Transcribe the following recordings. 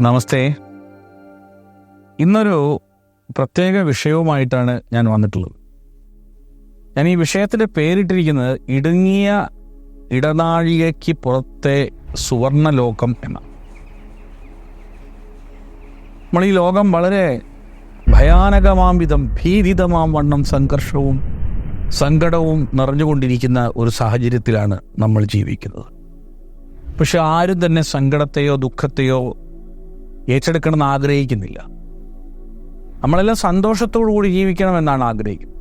നമസ്തേ. ഇന്നൊരു പ്രത്യേക വിഷയവുമായിട്ടാണ് ഞാൻ വന്നിട്ടുള്ളത്. ഞാൻ ഈ വിഷയത്തിന്റെ പേരിട്ടിരിക്കുന്നത് ഇടുങ്ങിയ ഇടനാഴികയ്ക്ക് പുറത്തെ സുവർണ ലോകം എന്നാണ്. നമ്മൾ ഈ ലോകം വളരെ ഭയാനകമാം വിധം ഭീതിതമാം വണ്ണം സംഘർഷവും സങ്കടവും നിറഞ്ഞുകൊണ്ടിരിക്കുന്ന ഒരു സാഹചര്യത്തിലാണ് നമ്മൾ ജീവിക്കുന്നത്. പക്ഷെ ആരും തന്നെ സങ്കടത്തെയോ ദുഃഖത്തെയോ ഏറ്റെടുക്കണമെന്ന് ആഗ്രഹിക്കുന്നില്ല. നമ്മളെല്ലാം സന്തോഷത്തോടു കൂടി ജീവിക്കണമെന്നാണ് ആഗ്രഹിക്കുന്നത്.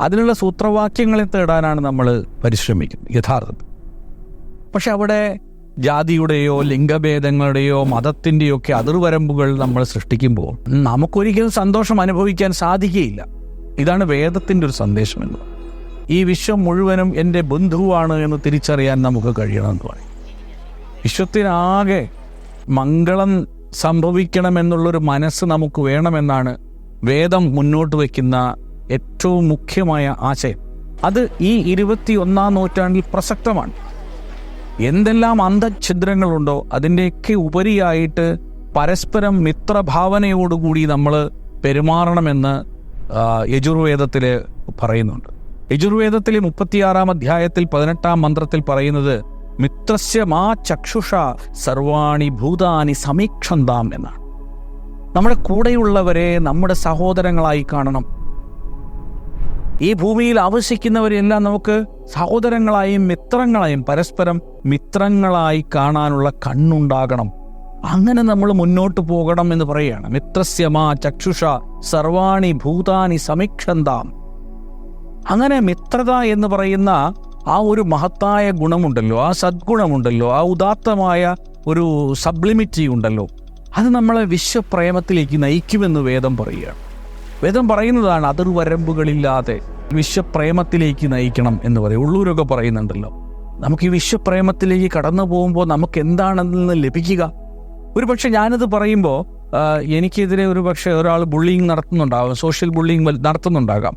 അതിനുള്ള സൂത്രവാക്യങ്ങളെ തേടാനാണ് നമ്മൾ പരിശ്രമിക്കുന്നത് യഥാർത്ഥത്തിൽ. പക്ഷെ അവിടെ ജാതിയുടെയോ ലിംഗഭേദങ്ങളുടെയോ മതത്തിന്റെയോ ഒക്കെ അതിർവരമ്പുകൾ നമ്മൾ സൃഷ്ടിക്കുമ്പോൾ നമുക്കൊരിക്കലും സന്തോഷം അനുഭവിക്കാൻ സാധിക്കുകയില്ല. ഇതാണ് വേദത്തിന്റെ ഒരു സന്ദേശം എന്ന് ഈ വിശ്വം മുഴുവനും എന്റെ ബന്ധുവാണ് എന്ന് തിരിച്ചറിയാൻ നമുക്ക് കഴിയണമെന്ന് പറയും. വിശ്വത്തിനാകെ മംഗളം സംഭവിക്കണമെന്നുള്ളൊരു മനസ്സ് നമുക്ക് വേണമെന്നാണ് വേദം മുന്നോട്ട് വയ്ക്കുന്ന ഏറ്റവും മുഖ്യമായ ആശയം. അത് ഈ ഇരുപത്തി ഒന്നാം നൂറ്റാണ്ടിൽ പ്രസക്തമാണ്. എന്തെല്ലാം അന്ധഛിദ്രങ്ങളുണ്ടോ അതിന്റെയൊക്കെ ഉപരിയായിട്ട് പരസ്പരം മിത്രഭാവനയോടുകൂടി നമ്മൾ പെരുമാറണമെന്ന് യജുർവേദത്തിൽ പറയുന്നുണ്ട്. യജുർവേദത്തിലെ മുപ്പത്തിയാറാം അധ്യായത്തിൽ പതിനെട്ടാം മന്ത്രത്തിൽ പറയുന്നത് മിത്രസ്യ മാ ചക്ഷുഷ സർവാണി ഭൂതാനി സമീക്ഷന്താം എന്നാണ്. നമ്മുടെ കൂടെയുള്ളവരെ നമ്മുടെ സഹോദരങ്ങളായി കാണണം. ഈ ഭൂമിയിൽ ആവശ്യിക്കുന്നവരെല്ലാം നമുക്ക് സഹോദരങ്ങളായും മിത്രങ്ങളായും പരസ്പരം മിത്രങ്ങളായി കാണാനുള്ള കണ്ണുണ്ടാകണം. അങ്ങനെ നമ്മൾ മുന്നോട്ട് പോകണം എന്ന് പറയുകയാണ്. മിത്രസ്യമാ ചക്ഷുഷ സർവാണി ഭൂതാനി സമീക്ഷന്താം. അങ്ങനെ മിത്രത എന്ന് പറയുന്ന ആ ഒരു മഹത്തായ ഗുണമുണ്ടല്ലോ ആ സദ്ഗുണമുണ്ടല്ലോ ആ ഉദാത്തമായ ഒരു സബ്ലിമിറ്റി ഉണ്ടല്ലോ. അത് നമ്മളെ വിശ്വപ്രേമത്തിലേക്ക് നയിക്കുമെന്ന് വേദം പറയുകയാണ്. വേദം പറയുന്നതാണ് അതിർവരമ്പുകളില്ലാതെ വിശ്വപ്രേമത്തിലേക്ക് നയിക്കണം എന്ന് പറയും. ഉള്ളൂരൊക്കെ പറയുന്നുണ്ടല്ലോ. നമുക്ക് ഈ വിശ്വപ്രേമത്തിലേക്ക് കടന്നു പോകുമ്പോൾ നമുക്ക് എന്താണെന്ന് ലഭിക്കുക? ഒരു പക്ഷെ ഞാനത് പറയുമ്പോൾ എനിക്കെതിരെ ഒരു പക്ഷേ ഒരാൾ ബുള്ളിങ് നടത്തുന്നുണ്ടാകാം സോഷ്യൽ ബുള്ളിങ് നടത്തുന്നുണ്ടാകാം.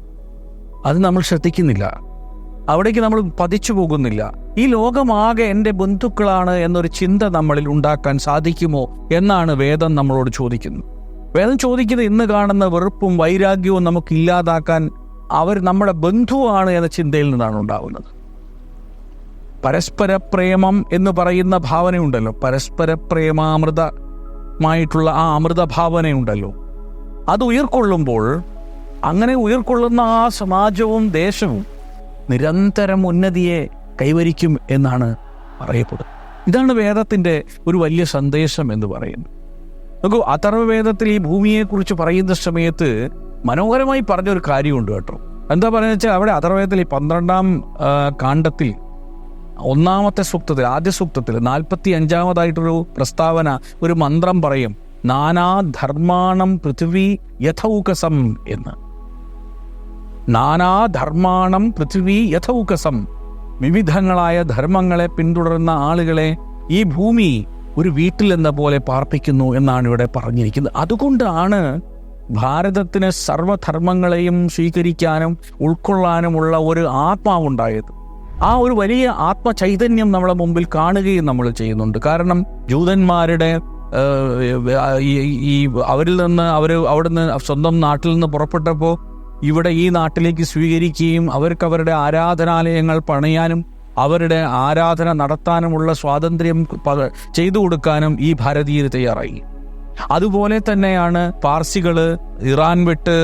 അത് നമ്മൾ ശ്രദ്ധിക്കുന്നില്ല. അവിടേക്ക് നമ്മൾ പതിച്ചു പോകുന്നില്ല. ഈ ലോകമാകെ എന്റെ ബന്ധുക്കളാണ് എന്നൊരു ചിന്ത നമ്മളിൽ ഉണ്ടാക്കാൻ സാധിക്കുമോ എന്നാണ് വേദം നമ്മളോട് ചോദിക്കുന്നത് വേദം ചോദിക്കുന്നത് ഇന്ന് കാണുന്ന വെറുപ്പും വൈരാഗ്യവും നമുക്ക് ഇല്ലാതാക്കാൻ അവർ നമ്മുടെ ബന്ധുവാണ് എന്ന ചിന്തയിൽ നിന്നാണ് ഉണ്ടാകുന്നത് പരസ്പര പ്രേമം എന്ന് പറയുന്ന ഭാവനയുണ്ടല്ലോ. പരസ്പര പ്രേമാമൃതമായിട്ടുള്ള ആ അമൃത ഭാവനയുണ്ടല്ലോ അത് ഉയർക്കൊള്ളുമ്പോൾ അങ്ങനെ ഉയർക്കൊള്ളുന്ന ആ സമാജവും ദേശവും നിരന്തരം ഉന്നതിയെ കൈവരിക്കും എന്നാണ് പറയപ്പെടുന്നത്. ഇതാണ് വേദത്തിന്റെ ഒരു വലിയ സന്ദേശം എന്ന് പറയുന്നത് നോക്കൂ അഥർവവേദത്തിൽ ഈ ഭൂമിയെക്കുറിച്ച് പറയുന്ന സമയത്ത് മനോഹരമായി പറഞ്ഞൊരു കാര്യമുണ്ട് കേട്ടോ. എന്താ പറയുക വെച്ചാൽ അവിടെ അഥർവേദത്തിൽ ഈ പന്ത്രണ്ടാം കാണ്ഡത്തിൽ ഒന്നാമത്തെ സൂക്തത്തിൽ ആദ്യ സൂക്തത്തിൽ നാൽപ്പത്തി അഞ്ചാമതായിട്ടൊരു പ്രസ്താവന ഒരു മന്ത്രം പറയും നാനാധർമാണം പൃഥ്വി യഥൗകസം എന്ന്. നാനാധർമാണം പൃഥ്വി യഥൗകസം. വിവിധങ്ങളായ ധർമ്മങ്ങളെ പിന്തുടരുന്ന ആളുകളെ ഈ ഭൂമി ഒരു വീട്ടിലെന്ന പോലെ പാർപ്പിക്കുന്നു എന്നാണ് ഇവിടെ പറഞ്ഞിരിക്കുന്നത്. അതുകൊണ്ടാണ് ഭാരതത്തിന് സർവധർമ്മങ്ങളെയും സ്വീകരിക്കാനും ഉൾക്കൊള്ളാനുമുള്ള ഒരു ആത്മാവുണ്ടായത്. ആ ഒരു വലിയ ആത്മചൈതന്യം നമ്മളെ മുമ്പിൽ കാണുകയും നമ്മൾ ചെയ്യുന്നുണ്ട്. കാരണം ജൂതന്മാരുടെ ഈ- അവരിൽ നിന്ന് അവർ അവിടുന്ന് സ്വന്തം നാട്ടിൽ നിന്ന് പുറപ്പെട്ടപ്പോൾ ഇവിടെ ഈ നാട്ടിലേക്ക് സ്വീകരിക്കുകയും അവർക്ക് അവരുടെ ആരാധനാലയങ്ങൾ പണിയാനും അവരുടെ ആരാധന നടത്താനുമുള്ള സ്വാതന്ത്ര്യം ചെയ്തു കൊടുക്കാനും ഈ ഭാരതീയർ തയ്യാറായി. അതുപോലെ തന്നെയാണ് പാർസികൾ ഇറാൻ വിട്ട്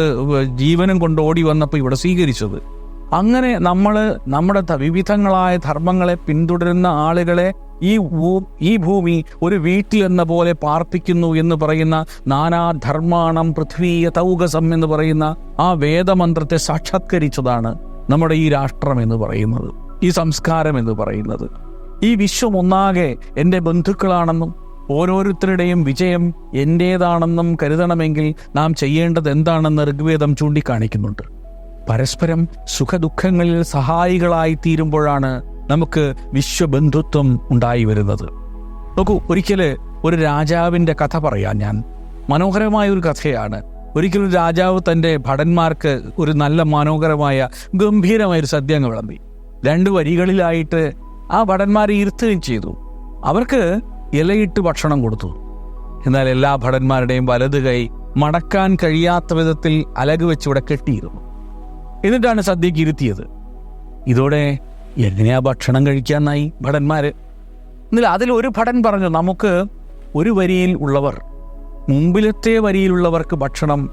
ജീവനും കൊണ്ട് ഓടി വന്നപ്പോൾ ഇവിടെ സ്വീകരിച്ചത്. അങ്ങനെ നമ്മൾ നമ്മുടെ വിവിധങ്ങളായ ധർമ്മങ്ങളെ പിന്തുടരുന്ന ആളുകളെ ഈ ഈ ഭൂമി ഒരു വീട്ടിൽ എന്ന പോലെ പാർപ്പിക്കുന്നു എന്ന് പറയുന്ന നാനാധർമാണം പൃഥ്വീയ തൗകസം എന്ന് പറയുന്ന ആ വേദമന്ത്രത്തെ സാക്ഷാത്കരിച്ചതാണ് നമ്മുടെ ഈ രാഷ്ട്രം എന്ന് പറയുന്നത് ഈ സംസ്കാരം എന്ന് പറയുന്നത്. ഈ വിശ്വം ഒന്നാകെ എന്റെ ബന്ധുക്കളാണെന്നും ഓരോരുത്തരുടെയും വിജയം എന്റേതാണെന്നും കരുതണമെങ്കിൽ നാം ചെയ്യേണ്ടത് എന്താണെന്ന് ഋഗ്വേദം ചൂണ്ടിക്കാണിക്കുന്നുണ്ട്. പരസ്പരം സുഖദുഃഖങ്ങളിൽ സഹായികളായി തീരുമ്പോഴാണ് നമുക്ക് വിശ്വബന്ധുത്വം ഉണ്ടായി വരുന്നത്. നോക്കൂ ഒരിക്കൽ ഒരു രാജാവിന്റെ കഥ പറയാം ഞാൻ. മനോഹരമായ ഒരു കഥയാണ് ഒരിക്കലും രാജാവ് തന്റെ ഭടന്മാർക്ക് ഒരു നല്ല മനോഹരമായ ഗംഭീരമായ ഒരു സദ്യ അങ്ങ് വിളമ്പി. രണ്ട് വരികളിലായിട്ട് ആ ഭടന്മാരെ ഇരുത്തുകയും ചെയ്തു. അവർക്ക് ഇലയിട്ട് ഭക്ഷണം കൊടുത്തു. എന്നാൽ എല്ലാ ഭടന്മാരുടെയും വലത് കൈ മടക്കാൻ കഴിയാത്ത വിധത്തിൽ അലക് വെച്ചിവിടെ കെട്ടിയിരുന്നു. എന്നിട്ടാണ് സദ്യക്ക് ഇരുത്തിയത്. ഇതോടെ എങ്ങനെയാ ഭക്ഷണം കഴിക്കാന്നായി ഭടന്മാര്? എന്നാൽ അതിൽ ഒരു ഭടൻ പറഞ്ഞു നമുക്ക് ഒരു വരിയിൽ ഉള്ളവർ മുമ്പിലത്തെ വരിയിലുള്ളവർക്ക് ഭക്ഷണം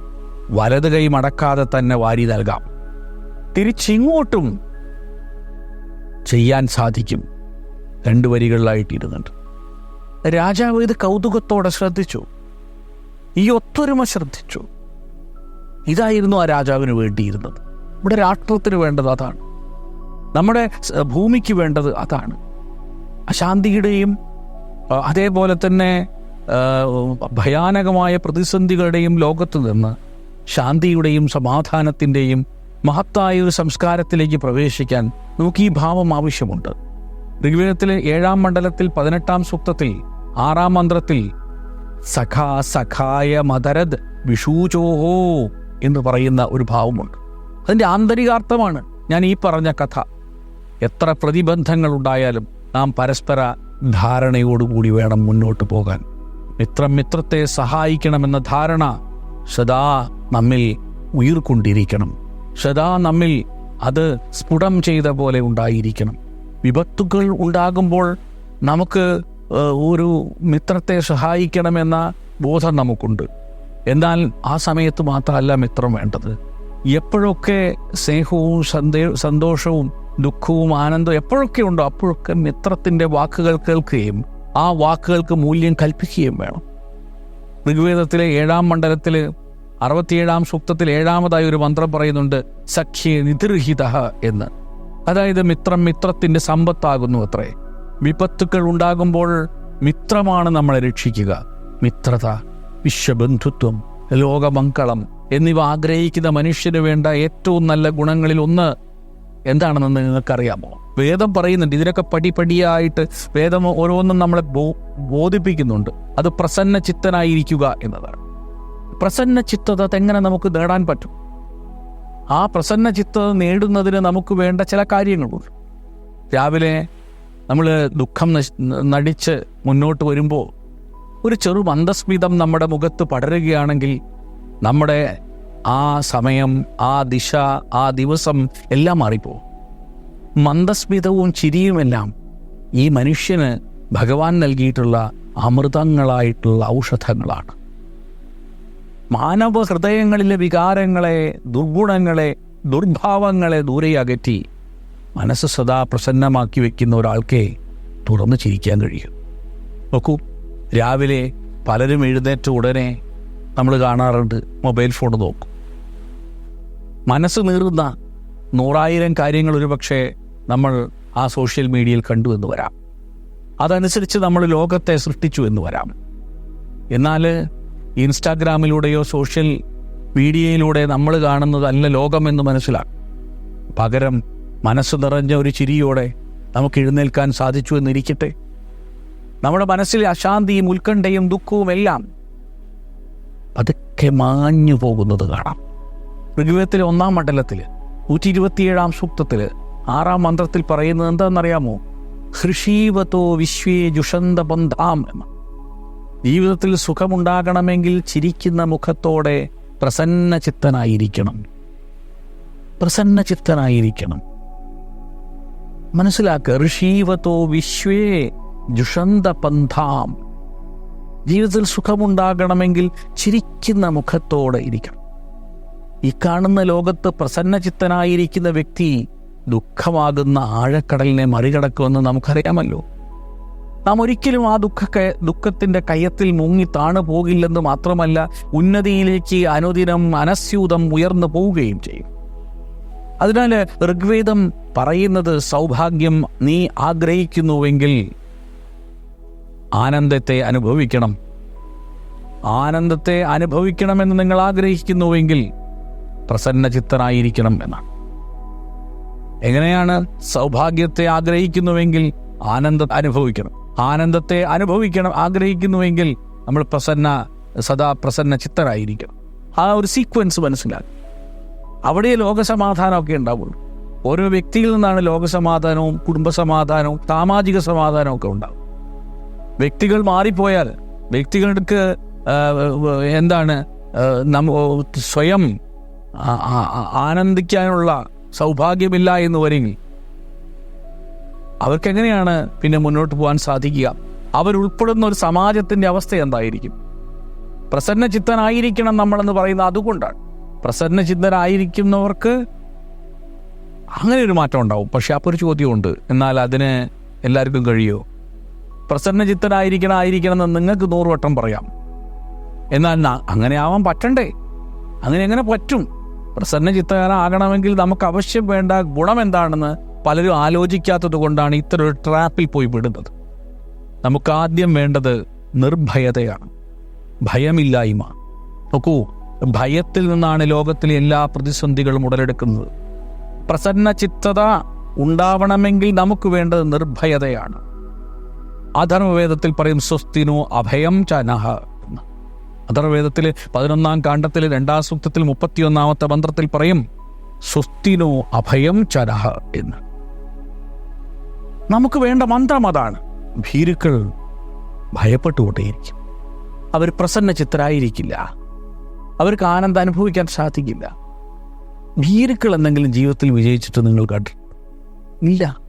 വലത് കൈ മടക്കാതെ തന്നെ വാരി നൽകാം. തിരിച്ചിങ്ങോട്ടും ചെയ്യാൻ സാധിക്കും. രണ്ട് വരികളിലായിട്ടിരുന്നുണ്ട് രാജാവ് ഇത് കൗതുകത്തോടെ ശ്രദ്ധിച്ചു. ഈ ഒത്തൊരുമ ശ്രദ്ധിച്ചു. ഇതായിരുന്നു ആ രാജാവിന് വേണ്ടിയിരുന്നത്. ഇവിടെ രാഷ്ട്രത്തിന് വേണ്ടത് അതാണ്. നമ്മുടെ ഭൂമിക്ക് വേണ്ടത് അതാണ്. അശാന്തിയുടെയും അതേപോലെ തന്നെ ഭയാനകമായ പ്രതിസന്ധികളുടെയും ലോകത്ത് നിന്ന് ശാന്തിയുടെയും സമാധാനത്തിന്റെയും മഹത്തായ ഒരു സംസ്കാരത്തിലേക്ക് പ്രവേശിക്കാൻ നമുക്ക് ഈ ഭാവം ആവശ്യമുണ്ട്. ഋഗ്വേദത്തിലെ ഏഴാം മണ്ഡലത്തിൽ പതിനെട്ടാം സൂക്തത്തിൽ ആറാം മന്ത്രത്തിൽ സഖാ സഖായ മതരത് വിഷൂചോഹോ എന്ന് പറയുന്ന ഒരു ഭാവമുണ്ട്. അതിന്റെ ആന്തരികാർത്ഥമാണ് ഞാൻ ഈ പറഞ്ഞ കഥ. എത്ര പ്രതിബന്ധങ്ങൾ ഉണ്ടായാലും നാം പരസ്പര ധാരണയോടുകൂടി വേണം മുന്നോട്ട് പോകാൻ. മിത്രം മിത്രത്തെ സഹായിക്കണമെന്ന ധാരണ സദാ നമ്മിൽ ഉയർക്കൊണ്ടിരിക്കണം. സദാ നമ്മിൽ അത് സ്ഫുടം ചെയ്ത പോലെ ഉണ്ടായിരിക്കണം. വിപത്തുകൾ ഉണ്ടാകുമ്പോൾ നമുക്ക് ഒരു മിത്രത്തെ സഹായിക്കണമെന്ന ബോധം നമുക്കുണ്ട്. എന്നാൽ ആ സമയത്ത് മാത്രമല്ല മിത്രം വേണ്ടത്. എപ്പോഴൊക്കെ സ്നേഹവും സന്തേ സന്തോഷവും ദുഃഖവും ആനന്ദവും എപ്പോഴൊക്കെ ഉണ്ടോ അപ്പോഴൊക്കെ മിത്രത്തിന്റെ വാക്കുകൾ കേൾക്കുകയും ആ വാക്കുകൾക്ക് മൂല്യം കൽപ്പിക്കുകയും വേണം. ഋഗ്വേദത്തിലെ ഏഴാം മണ്ഡലത്തിൽ അറുപത്തിയേഴാം സൂക്തത്തിൽ ഏഴാമതായി ഒരു മന്ത്രം പറയുന്നുണ്ട് സഖ്യേ നിതിർഹിത എന്ന്. അതായത് മിത്രം മിത്രത്തിന്റെ സമ്പത്താകുന്നു അത്രേ. വിപത്തുക്കൾ ഉണ്ടാകുമ്പോൾ മിത്രമാണ് നമ്മളെ രക്ഷിക്കുക. മിത്രത വിശ്വബന്ധുത്വം ലോകമംഗളം എന്നിവ ആഗ്രഹിക്കുന്ന മനുഷ്യന് വേണ്ട ഏറ്റവും നല്ല ഗുണങ്ങളിൽ ഒന്ന് എന്താണെന്ന് നിങ്ങൾക്കറിയാമോ? വേദം പറയുന്നുണ്ട് ഇതിനൊക്കെ പടിപടിയായിട്ട് വേദം ഓരോന്നും നമ്മളെ ബോധിപ്പിക്കുന്നുണ്ട്. അത് പ്രസന്ന ചിത്തനായിരിക്കുക എന്നതാണ്. പ്രസന്ന ചിത്തത എങ്ങനെ നമുക്ക് നേടാൻ പറ്റും? ആ പ്രസന്ന ചിത്തത നേടുന്നതിന് നമുക്ക് വേണ്ട ചില കാര്യങ്ങളുണ്ട്. രാവിലെ നമ്മൾ ദുഃഖം നടിച്ച് മുന്നോട്ട് വരുമ്പോൾ ഒരു ചെറു മന്ദസ്മിതം നമ്മുടെ മുഖത്ത് പടരുകയാണെങ്കിൽ നമ്മുടെ ആ സമയം ആ ദിശ ആ ദിവസം എല്ലാം മാറിപ്പോവും. മന്ദസ്മിതവും ചിരിയുമെല്ലാം ഈ മനുഷ്യന് ഭഗവാൻ നൽകിയിട്ടുള്ള അമൃതങ്ങളായിട്ടുള്ള ഔഷധങ്ങളാണ്. മാനവ ഹൃദയങ്ങളിലെ വികാരങ്ങളെ ദുർഗുണങ്ങളെ ദുർഭാവങ്ങളെ ദൂരെ അകറ്റി മനസ്സ് സദാ പ്രസന്നമാക്കി വെക്കുന്ന ഒരാൾക്കേ തുറന്നു ചിരിക്കാൻ കഴിയും. നോക്കൂ രാവിലെ പലരും എഴുന്നേറ്റ ഉടനെ നമ്മൾ കാണാറുണ്ട്. മൊബൈൽ ഫോൺ നോക്കും. മനസ്സ് നീറുന്ന നൂറായിരം കാര്യങ്ങൾ ഒരുപക്ഷെ നമ്മൾ ആ സോഷ്യൽ മീഡിയയിൽ കണ്ടു എന്ന് വരാം. അതനുസരിച്ച് നമ്മൾ ലോകത്തെ സൃഷ്ടിച്ചു എന്ന് വരാം. എന്നാൽ ഇൻസ്റ്റാഗ്രാമിലൂടെയോ സോഷ്യൽ മീഡിയയിലൂടെ നമ്മൾ കാണുന്നതല്ല ലോകമെന്ന് മനസ്സിലാക്കും. പകരം മനസ്സ് നിറഞ്ഞ ഒരു ചിരിയോടെ നമുക്ക് എഴുന്നേൽക്കാൻ സാധിച്ചു എന്നിരിക്കട്ടെ. നമ്മുടെ മനസ്സിലെ അശാന്തിയും ഉത്കണ്ഠയും ദുഃഖവും എല്ലാം പതുക്കെ മാഞ്ഞു പോകുന്നത് കാണാം. ഋഗ്വേദത്തിലെ ഒന്നാം മണ്ഡലത്തിൽ നൂറ്റി ഇരുപത്തിയേഴാം സൂക്തത്തിൽ ആറാം മന്ത്രത്തിൽ പറയുന്നത് എന്താണെന്നറിയാമോ? ഹൃഷീവതോ വിശ്വേ ജുഷന്ത ബന്ധാം ജീവിതത്തിൽ സുഖമുണ്ടാകണമെങ്കിൽ ചിരിക്കുന്ന മുഖത്തോടെ പ്രസന്ന ചിത്തനായിരിക്കണം പ്രസന്ന ചിത്തനായിരിക്കണം മനസ്സിലാക്കുക ഋഷീവതോ വിശ്വേ ജുഷന്ത പന്ഥാം ജീവിതത്തിൽ സുഖമുണ്ടാകണമെങ്കിൽ ചിരിക്കുന്ന മുഖത്തോടെ ഇരിക്കണം. ഈ കാണുന്ന ലോകത്ത് പ്രസന്നചിത്തനായിരിക്കുന്ന വ്യക്തി ദുഃഖമാകുന്ന ആഴക്കടലിനെ മറികടക്കുമെന്ന് നമുക്കറിയാമല്ലോ. നാം ഒരിക്കലും ആ ദുഃഖ ദുഃഖത്തിന്റെ കയ്യത്തിൽ മുങ്ങി താണു പോകില്ലെന്ന് മാത്രമല്ല ഉന്നതിയിലേക്ക് അനുദിനം അനസ്യൂതം ഉയർന്നു പോവുകയും ചെയ്യും. അതിനാൽ ഋഗ്വേദം പറയുന്നത് സൗഭാഗ്യം നീ ആഗ്രഹിക്കുന്നുവെങ്കിൽ ആനന്ദത്തെ അനുഭവിക്കണം. ആനന്ദത്തെ അനുഭവിക്കണമെന്ന് നിങ്ങൾ ആഗ്രഹിക്കുന്നുവെങ്കിൽ പ്രസന്നചിത്തനായിരിക്കണം എന്നാണ്. എങ്ങനെയാണ് സൗഭാഗ്യത്തെ ആഗ്രഹിക്കുന്നുവെങ്കിൽ ആനന്ദ അനുഭവിക്കണം. ആനന്ദത്തെ അനുഭവിക്കണം ആഗ്രഹിക്കുന്നുവെങ്കിൽ നമ്മൾ പ്രസന്ന സദാ പ്രസന്ന ചിത്തരായിരിക്കണം ആ ഒരു സീക്വൻസ് മനസ്സിലാക്കി അവിടെ ലോകസമാധാനമൊക്കെ ഉണ്ടാവുള്ളൂ. ഓരോ വ്യക്തിയിൽ നിന്നാണ് ലോകസമാധാനവും കുടുംബസമാധാനവും സാമാജിക സമാധാനവും ഒക്കെ ഉണ്ടാവും വ്യക്തികൾ മാറിപ്പോയാൽ വ്യക്തികൾക്ക് എന്താണ് സ്വയം ആനന്ദിക്കാനുള്ള സൗഭാഗ്യമില്ല എന്ന് വരെങ്കിൽ അവർക്കെങ്ങനെയാണ് പിന്നെ മുന്നോട്ട് പോകാൻ സാധിക്കുക? അവരുൾപ്പെടുന്ന ഒരു സമാജത്തിന്റെ അവസ്ഥ എന്തായിരിക്കും? പ്രസന്ന ചിത്തനായിരിക്കണം നമ്മളെന്ന് പറയുന്നത് അതുകൊണ്ടാണ്. പ്രസന്ന ചിത്തനായിരിക്കുന്നവർക്ക് അങ്ങനെ ഒരു മാറ്റം ഉണ്ടാവും. പക്ഷെ അപ്പോൾ ഒരു ചോദ്യമുണ്ട്. എന്നാൽ അതിന് എല്ലാവർക്കും കഴിയുമോ പ്രസന്ന ചിത്തനായിരിക്കണം ആയിരിക്കണം എന്ന് നിങ്ങൾക്ക് നൂറ് വട്ടം പറയാം. എന്നാൽ അങ്ങനെ ആവാൻ പറ്റണ്ടേ? അങ്ങനെ എങ്ങനെ പറ്റും? പ്രസന്നചിത്തനാകണമെങ്കിൽ നമുക്ക് അവശ്യം വേണ്ട ഗുണം എന്താണെന്ന് പലരും ആലോചിക്കാത്തത് കൊണ്ടാണ് ഇത്തരം ഒരു ട്രാപ്പിൽ പോയി വിടുന്നത്. നമുക്ക് ആദ്യം വേണ്ടത് നിർഭയതയാണ്. ഭയമില്ലായ്മ. നോക്കൂ ഭയത്തിൽ നിന്നാണ് ലോകത്തിലെ എല്ലാ പ്രതിസന്ധികളും ഉടലെടുക്കുന്നത്. പ്രസന്ന ചിത്തത ഉണ്ടാവണമെങ്കിൽ നമുക്ക് വേണ്ടത് നിർഭയതയാണ്. അധർമ്മവേദത്തിൽ പറയും സ്വസ്തിനോ അഭയം ചനഹ. എന്ന് അധർവവേദത്തിലെ പതിനൊന്നാം കാണ്ഡത്തിൽ രണ്ടാം സൂക്തത്തിൽ മുപ്പത്തിയൊന്നാമത്തെ മന്ത്രത്തിൽ പറയും സ്വസ്തിനോ അഭയം ചനഹ എന്ന്. നമുക്ക് വേണ്ട മന്ത്രം അതാണ്. ഭീരുക്കൾ ഭയപ്പെട്ടുകൊണ്ടേയിരിക്കും. അവർ പ്രസന്ന ചിത്തരായിരിക്കില്ല അവർക്ക് ആനന്ദം അനുഭവിക്കാൻ സാധിക്കില്ല. ഭീരുക്കൾ എന്തെങ്കിലും ജീവിതത്തിൽ വിജയിച്ചിട്ട് നിങ്ങൾ കണ്ടിട്ടുണ്ട് ഇല്ല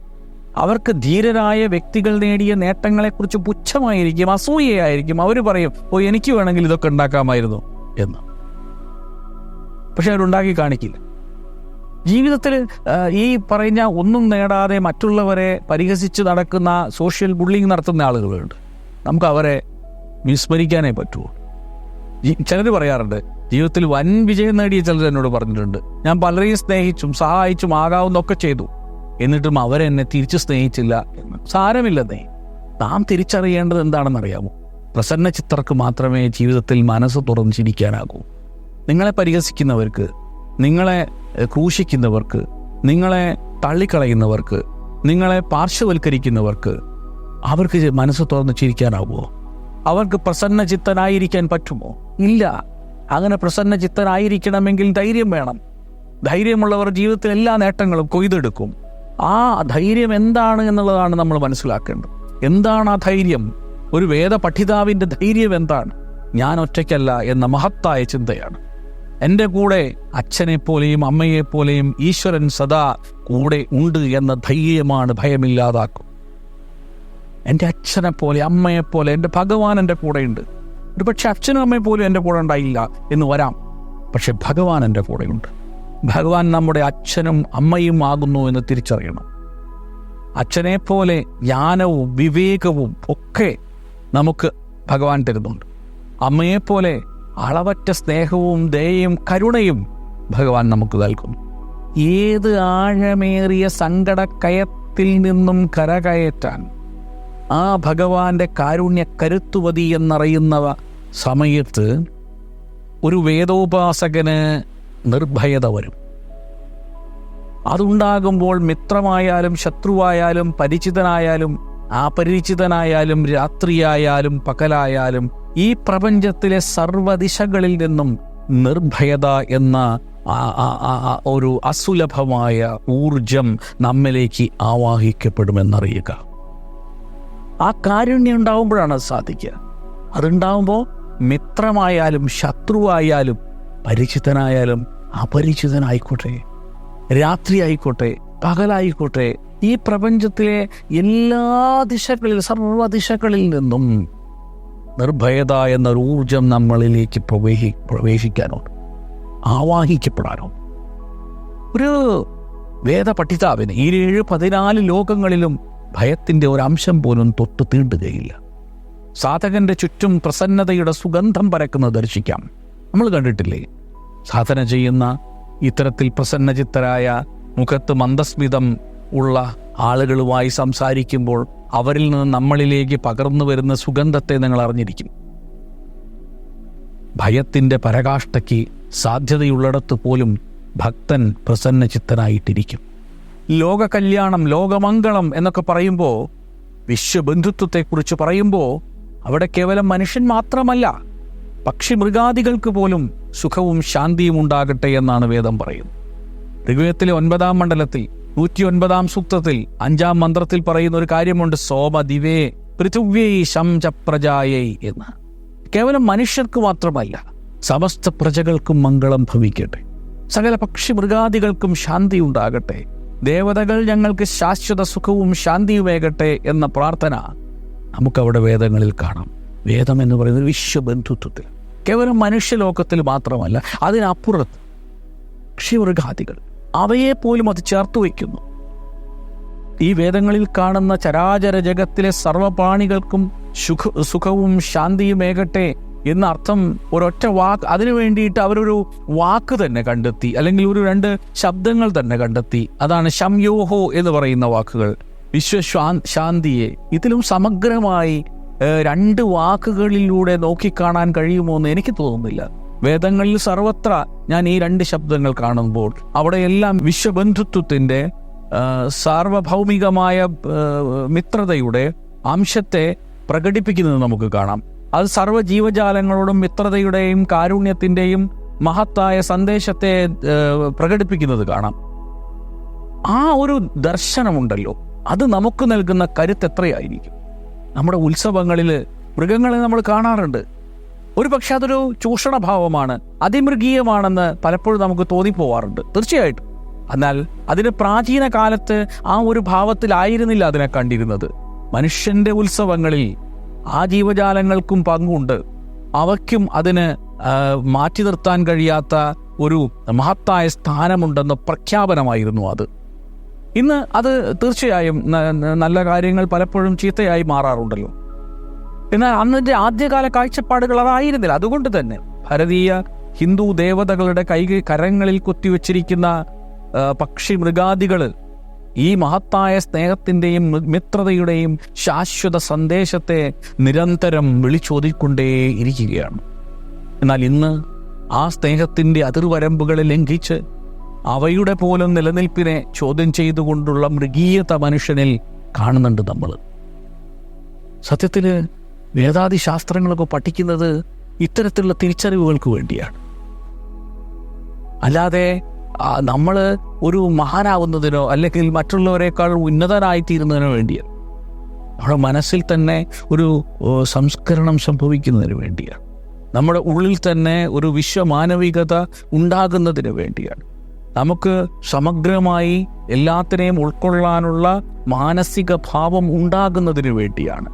അവർക്ക് ധീരരായ വ്യക്തികൾ നേടിയ നേട്ടങ്ങളെക്കുറിച്ച് പുച്ഛമായിരിക്കും അസൂയയായിരിക്കും. അവർ പറയും ഓ എനിക്ക് വേണമെങ്കിൽ ഇതൊക്കെ ഉണ്ടാക്കാമായിരുന്നു എന്ന്. പക്ഷെ അവരുണ്ടാക്കി കാണിക്കില്ല. ജീവിതത്തിൽ ഈ പറഞ്ഞ ഒന്നും നേടാതെ മറ്റുള്ളവരെ പരിഹസിച്ച് നടക്കുന്ന സോഷ്യൽ ബുള്ളിങ് നടത്തുന്ന ആളുകളുണ്ട്. നമുക്ക് അവരെ വിസ്മരിക്കാനേ പറ്റുള്ളൂ. ചിലർ പറയാറുണ്ട് ജീവിതത്തിൽ വൻ വിജയം നേടിയ ചിലർ എന്നോട് പറഞ്ഞിട്ടുണ്ട്. ഞാൻ പലരെയും സ്നേഹിച്ചും സഹായിച്ചും ആകാവുന്നൊക്കെ ചെയ്തു. എന്നിട്ടും അവരെന്നെ തിരിച്ചു സ്നേഹിച്ചില്ല. സാരമില്ലെന്നേ നാം തിരിച്ചറിയേണ്ടത് എന്താണെന്ന് അറിയാമോ പ്രസന്ന ചിത്രർക്ക് മാത്രമേ ജീവിതത്തിൽ മനസ്സ് തുറന്ന് ചിരിക്കാനാകൂ. നിങ്ങളെ പരിഹസിക്കുന്നവർക്ക് നിങ്ങളെ ക്രൂശിക്കുന്നവർക്ക് നിങ്ങളെ തള്ളിക്കളയുന്നവർക്ക് നിങ്ങളെ പാർശ്വവൽക്കരിക്കുന്നവർക്ക് അവർക്ക് മനസ്സ് തുറന്ന് ചിരിക്കാനാവുമോ? അവർക്ക് പ്രസന്ന ചിത്തനായിരിക്കാൻ പറ്റുമോ? ഇല്ല. അങ്ങനെ പ്രസന്ന ചിത്തനായിരിക്കണമെങ്കിൽ ധൈര്യം വേണം. ധൈര്യമുള്ളവർ ജീവിതത്തിൽ എല്ലാ നേട്ടങ്ങളും കൊയ്തെടുക്കും. ആ ധൈര്യം എന്താണ് എന്നുള്ളതാണ് നമ്മൾ മനസ്സിലാക്കേണ്ടത്. എന്താണ് ആ ധൈര്യം? ഒരു വേദ പഠിതാവിന്റെ ധൈര്യം എന്താണ്? ഞാൻ ഒറ്റയ്ക്കല്ല എന്ന മഹത്തായ ചിന്തയാണ്. എന്റെ കൂടെ അച്ഛനെപ്പോലെയും അമ്മയെപ്പോലെയും ഈശ്വരൻ സദാ കൂടെ ഉണ്ട് എന്ന ധൈര്യമാണ് ഭയമില്ലാതാക്കും. എന്റെ അച്ഛനെപ്പോലെ അമ്മയെപ്പോലെ അമ്മയെ പോലെ എന്റെ ഭഗവാൻ എന്റെ കൂടെയുണ്ട് ഒരു പക്ഷെ അച്ഛനും അമ്മയെപ്പോലും എന്റെ കൂടെ ഉണ്ടായില്ല എന്ന് വരാം. പക്ഷെ ഭഗവാൻ എന്റെ കൂടെയുണ്ട് ഭഗവാൻ നമ്മുടെ അച്ഛനും അമ്മയും ആകുന്നു എന്ന് തിരിച്ചറിയണം. അച്ഛനെ പോലെ ജ്ഞാനവും വിവേകവും ഒക്കെ നമുക്ക് ഭഗവാൻ തരുന്നുണ്ട്. അമ്മയെപ്പോലെ അളവറ്റ സ്നേഹവും ദയയും കരുണയും ഭഗവാൻ നമുക്ക് നൽകുന്നു. ഏത് ആഴമേറിയ സങ്കടക്കയത്തിൽ നിന്നും കരകയറ്റാൻ ആ ഭഗവാന്റെ കാരുണ്യ കരുത്തുവതി എന്നറിയുന്നവ സമയത്ത് ഒരു വേദോപാസകന് നിർഭയത വരും. അതുണ്ടാകുമ്പോൾ മിത്രമായാലും ശത്രുവായാലും പരിചിതനായാലും അപരിചിതനായാലും രാത്രിയായാലും പകലായാലും ഈ പ്രപഞ്ചത്തിലെ സർവദിശകളിൽ നിന്നും നിർഭയത എന്ന ഒരു അസുലഭമായ ഊർജം നമ്മിലേക്ക് ആവാഹിക്കപ്പെടുമെന്നറിയുക. ആ കാരുണ്യം ഉണ്ടാവുമ്പോഴാണ് സാധിക്കുക. അതുണ്ടാവുമ്പോൾ മിത്രമായാലും ശത്രുവായാലും പരിചിതനായാലും അപരിചിതനായിക്കോട്ടെ രാത്രി ആയിക്കോട്ടെ പകലായിക്കോട്ടെ ഈ പ്രപഞ്ചത്തിലെ എല്ലാ ദിശകളിൽ സർവദിശകളിൽ നിന്നും നിർഭയത എന്ന ഊർജം നമ്മളിലേക്ക് പ്രവേശി പ്രവേശിക്കാനുണ്ട് ആവാഹിക്കപ്പെടാനുണ്ട് ഒരു വേദ പഠിതാവിന് ഈ ഏഴ് പതിനാല് ലോകങ്ങളിലും ഭയത്തിന്റെ ഒരു അംശം പോലും തൊട്ട് തീണ്ടുകയില്ല. സാധകന്റെ ചുറ്റും പ്രസന്നതയുടെ സുഗന്ധം പരക്കുന്നത് ദർശിക്കാം. നമ്മൾ കണ്ടിട്ടില്ലേ? സാധന ചെയ്യുന്ന ഇത്തരത്തിൽ പ്രസന്നചിത്തരായ മുഖത്ത് മന്ദസ്മിതം ഉള്ള ആളുകളുമായി സംസാരിക്കുമ്പോൾ അവരിൽ നിന്ന് നമ്മളിലേക്ക് പകർന്നു വരുന്ന സുഗന്ധത്തെ നിങ്ങൾ അറിഞ്ഞിരിക്കും. ഭയത്തിന്റെ പരകാഷ്ഠയ്ക്ക് സാധ്യതയുള്ളിടത്ത് പോലും ഭക്തൻ പ്രസന്നചിത്തനായിട്ടിരിക്കും. ലോക കല്യാണം ലോകമംഗളം എന്നൊക്കെ പറയുമ്പോൾ വിശ്വബന്ധുത്വത്തെക്കുറിച്ച് പറയുമ്പോൾ അവിടെ കേവലം മനുഷ്യൻ മാത്രമല്ല പക്ഷി മൃഗാദികൾക്ക് പോലും സുഖവും ശാന്തിയും ഉണ്ടാകട്ടെ എന്നാണ് വേദം പറയുന്നത്. ഋഗ്വേദത്തിലെ ഒൻപതാം മണ്ഡലത്തിൽ നൂറ്റി ഒൻപതാം സൂക്തത്തിൽ അഞ്ചാം മന്ത്രത്തിൽ പറയുന്ന ഒരു കാര്യമുണ്ട് സോമ ദിവേ പൃഥിവ്യൈ ശംച എന്ന്. കേവലം മനുഷ്യർക്ക് മാത്രമല്ല സമസ്ത പ്രജകൾക്കും മംഗളം ഭവിക്കട്ടെ. സകല പക്ഷി മൃഗാദികൾക്കും ശാന്തി ഉണ്ടാകട്ടെ. ദേവതകൾ ഞങ്ങൾക്ക് ശാശ്വത സുഖവും ശാന്തിയുമേകട്ടെ എന്ന പ്രാർത്ഥന നമുക്കവിടെ വേദങ്ങളിൽ കാണാം. വേദം എന്ന് പറയുന്നത് വിശ്വബന്ധുത്വത്തിൽ. കേവലം മനുഷ്യലോകത്തിൽ മാത്രമല്ല അതിനപ്പുറത്ത് പക്ഷിമൃഗാദികൾ അവയെ പോലും അത് ചേർത്ത് വയ്ക്കുന്നു. ഈ വേദങ്ങളിൽ കാണുന്ന ചരാചര ജഗത്തിലെ സർവപാണികൾക്കും സുഖ സുഖവും ശാന്തിയുമേകട്ടെ എന്ന അർത്ഥം ഒരൊറ്റ വാക്ക് അതിനു വേണ്ടിയിട്ട് അവരൊരു വാക്ക് തന്നെ കണ്ടെത്തി അല്ലെങ്കിൽ ഒരു രണ്ട് ശബ്ദങ്ങൾ തന്നെ കണ്ടെത്തി. അതാണ് ശംയോഹോ എന്ന് പറയുന്ന വാക്കുകൾ. വിശ്വശാ ശാന്തിയെ ഇതിലും സമഗ്രമായി രണ്ട് വാക്കുകളിലൂടെ നോക്കിക്കാണാൻ കഴിയുമോ എന്ന് എനിക്ക് തോന്നുന്നില്ല. വേദങ്ങളിൽ സർവത്ര ഞാൻ ഈ രണ്ട് ശബ്ദങ്ങൾ കാണുമ്പോൾ അവിടെയെല്ലാം വിശ്വബന്ധുത്വത്തിന്റെ ആ, സാർവഭൗമികമായ മിത്രതയുടെ അംശത്തെ പ്രകടിപ്പിക്കുന്നത് നമുക്ക് കാണാം. അത് സർവ ജീവജാലങ്ങളോടും മിത്രതയുടെയും കാരുണ്യത്തിന്റെയും മഹത്തായ സന്ദേശത്തെ പ്രകടിപ്പിക്കുന്നത് കാണാം. ആ ഒരു ദർശനമുണ്ടല്ലോ. അത് നമുക്ക് നൽകുന്ന കരുത്ത് എത്രയായിരിക്കും? നമ്മുടെ ഉത്സവങ്ങളിൽ മൃഗങ്ങളെ നമ്മൾ കാണാറുണ്ട്. ഒരു പക്ഷെ അതൊരു ചൂഷണഭാവമാണ് അതിമൃഗീയമാണെന്ന് പലപ്പോഴും നമുക്ക് തോന്നിപ്പോവാറുണ്ട് തീർച്ചയായിട്ടും. എന്നാൽ അതിന് പ്രാചീന കാലത്ത് ആ ഒരു ഭാവത്തിലായിരുന്നില്ല അതിനെ കണ്ടിരുന്നത്. മനുഷ്യന്റെ ഉത്സവങ്ങളിൽ ആ ജീവജാലങ്ങൾക്കും പങ്കുണ്ട്. അവയ്ക്കും അതിന് മാറ്റി നിർത്താൻ കഴിയാത്ത ഒരു മഹത്തായ സ്ഥാനമുണ്ടെന്ന പ്രഖ്യാപനമായിരുന്നു അത്. ഇന്ന് അത് തീർച്ചയായും നല്ല കാര്യങ്ങൾ പലപ്പോഴും ചീത്തയായി മാറാറുണ്ടല്ലോ. എന്നാൽ അന്നിന്റെ ആദ്യകാല കാഴ്ചപ്പാടുകൾ അതായിരുന്നില്ല. അതുകൊണ്ട് തന്നെ ഭാരതീയ ഹിന്ദു ദേവതകളുടെ കൈ കരങ്ങളിൽ കൊത്തിവെച്ചിരിക്കുന്ന പക്ഷി മൃഗാദികൾ ഈ മഹത്തായ സ്നേഹത്തിന്റെയും മിത്രതയുടെയും ശാശ്വത സന്ദേശത്തെ നിരന്തരം വിളിച്ചോതിക്കൊണ്ടേ ഇരിക്കുകയാണ്. എന്നാൽ ഇന്ന് ആ സ്നേഹത്തിന്റെ അതിർവരമ്പുകളെ ലംഘിച്ച് അവയുടെ പോലും നിലനിൽപ്പിനെ ചോദ്യം ചെയ്തുകൊണ്ടുള്ള മൃഗീയത മനുഷ്യനിൽ കാണുന്നുണ്ട് നമ്മൾ. സത്യത്തിൽ വേദാദി ശാസ്ത്രങ്ങളൊക്കെ പഠിക്കുന്നത് ഇത്തരത്തിലുള്ള തിരിച്ചറിവുകൾക്ക് വേണ്ടിയാണ്. അല്ലാതെ നമ്മൾ ഒരു മഹാനാവുന്നതിനോ അല്ലെങ്കിൽ മറ്റുള്ളവരെക്കാൾ ഉന്നതനായിത്തീരുന്നതിനോ വേണ്ടിയാണ്. നമ്മുടെ മനസ്സിൽ തന്നെ ഒരു സംസ്കരണം സംഭവിക്കുന്നതിന് വേണ്ടിയാണ്. നമ്മുടെ ഉള്ളിൽ തന്നെ ഒരു വിശ്വമാനവികത ഉണ്ടാകുന്നതിന് വേണ്ടിയാണ്. നമുക്ക് സമഗ്രമായി എല്ലാത്തിനെയും ഉൾക്കൊള്ളാനുള്ള മാനസിക ഭാവം ഉണ്ടാകുന്നതിന് വേണ്ടിയാണ്.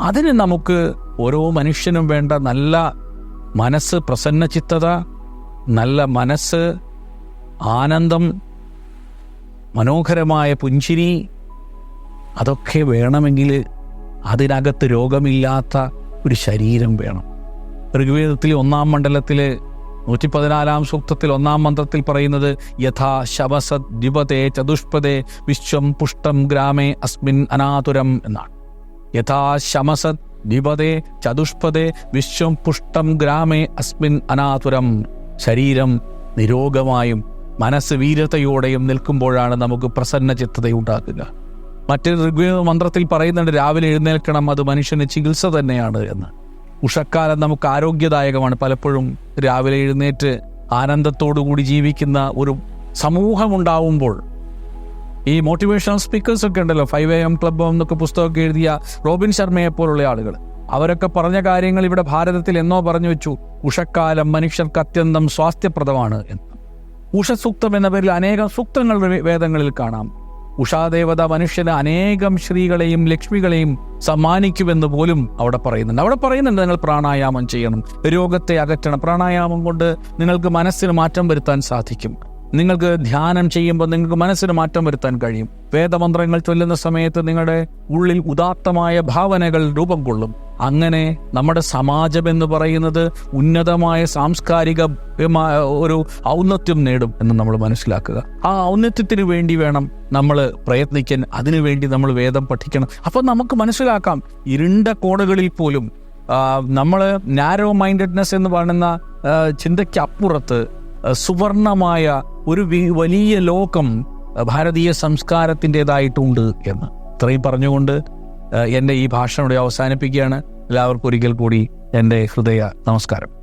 അതിന് നമുക്ക് ഓരോ മനുഷ്യനും വേണ്ട നല്ല മനസ്സ് പ്രസന്നചിത്തത നല്ല മനസ്സ് ആനന്ദം മനോഹരമായ പുഞ്ചിരി അതൊക്കെ വേണമെങ്കിൽ അതിനകത്ത് രോഗമില്ലാത്ത ഒരു ശരീരം വേണം. ഋഗ്വേദത്തിലെ ഒന്നാം മണ്ഡലത്തിലെ നൂറ്റി പതിനാലാം സൂക്തത്തിൽ ഒന്നാം മന്ത്രത്തിൽ പറയുന്നത് യഥാ ശവസത് ദ്വിപതേ ചതുഷ്പദേ വിശ്വം പുഷ്ടം ഗ്രാമേ അസ്മിൻ അനാതുരം എന്നാണ്. യഥാ ശമസത് ദ്വിപതേ ചതുഷ്പദേ വിശ്വം പുഷ്ടം ഗ്രാമേ അസ്മിൻ അനാതുരം ശരീരം നിരോഗമായും മനസ്സ് വീരതയോടെയും നിൽക്കുമ്പോഴാണ് നമുക്ക് പ്രസന്ന ചിത്തതയുണ്ടാക്കുക മറ്റൊരു ഋഗ്വേദ മന്ത്രത്തിൽ പറയുന്നുണ്ട് രാവിലെ എഴുന്നേൽക്കണം അത് മനുഷ്യന് ചികിത്സ തന്നെയാണ് എന്ന്. ഉഷക്കാലം നമുക്ക് ആരോഗ്യദായകമാണ്. പലപ്പോഴും രാവിലെ എഴുന്നേറ്റ് ആനന്ദത്തോടുകൂടി ജീവിക്കുന്ന ഒരു സമൂഹമുണ്ടാവുമ്പോൾ ഈ മോട്ടിവേഷണൽ സ്പീക്കേഴ്സ് ഒക്കെ ഉണ്ടല്ലോ ഫൈവ് എ എം ക്ലബ് എന്നൊക്കെ പുസ്തകമൊക്കെ എഴുതിയ റോബിൻ ശർമ്മയെ പോലുള്ള ആളുകൾ. അവരൊക്കെ പറഞ്ഞ കാര്യങ്ങൾ ഇവിടെ ഭാരതത്തിൽ എന്നോ പറഞ്ഞു വെച്ചു ഉഷക്കാലം മനുഷ്യർക്ക് അത്യന്തം സ്വാസ്ഥ്യപ്രദമാണ് എന്ന്. ഉഷസൂക്തം എന്ന പേരിൽ അനേകം സൂക്തങ്ങൾ വേദങ്ങളിൽ കാണാം. ഉഷാദേവത മനുഷ്യന് അനേകം ശ്രീകളെയും ലക്ഷ്മികളെയും സമ്മാനിക്കുമെന്ന് പോലും അവിടെ പറയുന്നുണ്ട്. അവിടെ പറയുന്നുണ്ട് നിങ്ങൾ പ്രാണായാമം ചെയ്യണം രോഗത്തെ അകറ്റണം. പ്രാണായാമം കൊണ്ട് നിങ്ങൾക്ക് മനസ്സിന് മാറ്റം വരുത്താൻ സാധിക്കും. നിങ്ങൾക്ക് ധ്യാനം ചെയ്യുമ്പോൾ നിങ്ങൾക്ക് മനസ്സിന് മാറ്റം വരുത്താൻ കഴിയും. വേദമന്ത്രങ്ങൾ ചൊല്ലുന്ന സമയത്ത് നിങ്ങളുടെ ഉള്ളിൽ ഉദാത്തമായ ഭാവനകൾ രൂപം കൊള്ളും. അങ്ങനെ നമ്മുടെ സമാജം എന്ന് പറയുന്നത് ഉന്നതമായ സാംസ്കാരിക ഒരു ഔന്നത്യം നേടും എന്ന് നമ്മൾ മനസ്സിലാക്കുക. ആ ഔന്നത്യത്തിന് വേണ്ടി വേണം നമ്മൾ പ്രയത്നിക്കാൻ. അതിനുവേണ്ടി നമ്മൾ വേദം പഠിക്കണം. അപ്പം നമുക്ക് മനസ്സിലാക്കാം. ഇരുണ്ട കോണുകളിൽ പോലും നമ്മൾ നാരോ മൈൻഡഡ്നെസ് എന്ന് പറയുന്ന ചിന്തയ്ക്കപ്പുറത്ത് ചിന്തയ്ക്ക് സുവർണമായ ഒരു വലിയ ലോകം ഭാരതീയ സംസ്കാരത്തിന്റെതായിട്ടുണ്ട് എന്ന്. ഇത്രയും പറഞ്ഞുകൊണ്ട് എന്റെ ഈ ഭാഷണം അവസാനിപ്പിക്കുകയാണ്. എല്ലാവർക്കും ഒരിക്കൽ കൂടി എന്റെ ഹൃദയ നമസ്കാരം.